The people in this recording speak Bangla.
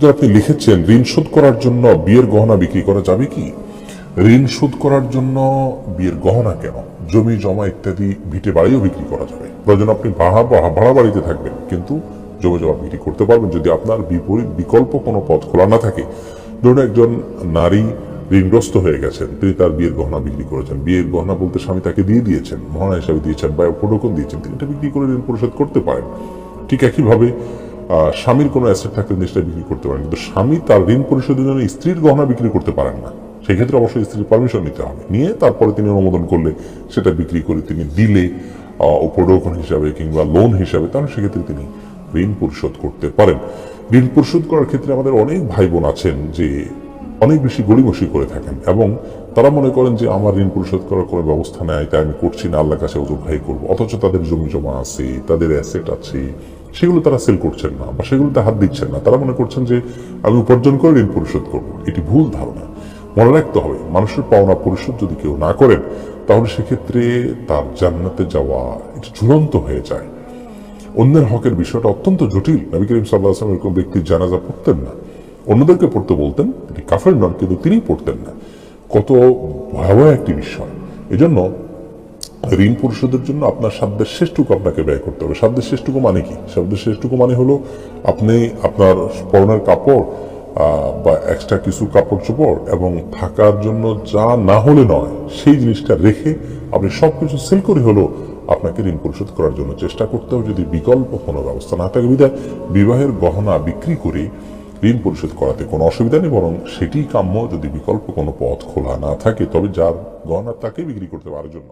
যে আপনি লিখেছেন, ঋণ শোধ করার জন্য বিয়ের গহনা বিক্রি করা যাবে কি? ঋণ শোধ করার জন্য বিয়ের গহনা কেন? জমি, জমা ইত্যাদি ভিটে বাড়িও বিক্রি করা যাবে। প্রয়োজন আপনি ভাড়া ভাড়া- বাড়িতে থাকবেন, কিন্তু জমি, জমা বিক্রি করতে পারবেন। যদি আপনার বিপরীত বিকল্প কোনো পথ খোলা না থাকে, ধরুন একজন নারী ঋণগ্রস্ত হয়ে গেছেন, তিনি তার বিয়ের গহনা বিক্রি করেছেন। বিয়ের গহনা বলতে স্বামী তাকে দিয়ে দিয়েছেন, মহানা হিসাবে দিয়েছেন, বা উপঢৌকন দিয়েছেন, তিনি এটা বিক্রি করে ঋণ পরিশোধ করতে পারেন। ঠিক একইভাবে স্বামীর কোনো অ্যাসেট থাকলে জিনিসটা বিক্রি করতে পারেন। কিন্তু স্বামী তার ঋণ পরিশোধের জন্য স্ত্রীর গহনা বিক্রি করতে পারেন না। সেক্ষেত্রে অবশ্যই স্ত্রীর পারমিশন নিতে হবে। নিয়ে তারপরে তিনি অনুমোদন করলে সেটা বিক্রি করে তিনি দিলে আহ, উপঢৌকন হিসাবে কিংবা লোন হিসাবে তাহলে সেক্ষেত্রে তিনি ঋণ পরিশোধ করতে পারেন। ঋণ পরিশোধ করার ক্ষেত্রে আমাদের অনেক ভাই বোন আছেন যে অনেক বেশি গড়িমসি করে থাকেন এবং তারা মনে করেন যে আমার ঋণ পরিশোধ করার কোনো ব্যবস্থা নেয় তাই আমি করছি না আল্লাহ কাছে ওজোর ভাই করব। অথচ তাদের জমি জমা আছে তাদের অ্যাসেট আছে সেগুলো তারা সেল করছেন না বা সেগুলোতে হাত দিচ্ছেন না। তারা মনে করছেন যে, আমি উপার্জন করে ঋণ পরিশোধ করব। এটি ভুল ধারণা। মনে রাখতে হবে, মানুষের পাওনা পরিশোধ যদি কেউ না করেন, তাহলে সেক্ষেত্রে তার জান্নাতে যাওয়া এটা ঝুলন্ত হয়ে যায়। অন্যের হকের বিষয়টা অত্যন্ত জটিল। নবী করিম সাল্লাহ আসলাম এরকম ব্যক্তির জানাজা পড়তেন না। অন্যদেরকে পড়তে বলতেন তিনি কাফের নন, কিন্তু তিনি পড়তেন না। কত ভয়াবহ একটি বিষয়। এজন্য ঋণ পরিশোধের জন্য আপনার সাধ্যের শেষটুকু আপনাকে ব্যয় করতে হবে। সাধ্যের শেষটুকু মানে কি? সাধ্যের শেষটুকু মানে হলো আপনি আপনার পরনের কাপড় বা এক্সট্রা কিছু কাপড় চোপড় এবং থাকার জন্য যা না হলে নয়, সেই জিনিসটা রেখে আপনি সব কিছু সেল করে হলো আপনাকে ঋণ পরিশোধ করার জন্য চেষ্টা করতে হবে। যদি বিকল্প কোনো ব্যবস্থা না থাকে, বিধায় বিবাহের গহনা বিক্রি করে ঋণ পরিশোধ করাতে কোনো অসুবিধা নেই, বরং সেটি কাম্য। যদি বিকল্প কোনো পথ খোলা না থাকে, তবে যার গহনা তাকে বিক্রি করতে পারার জন্য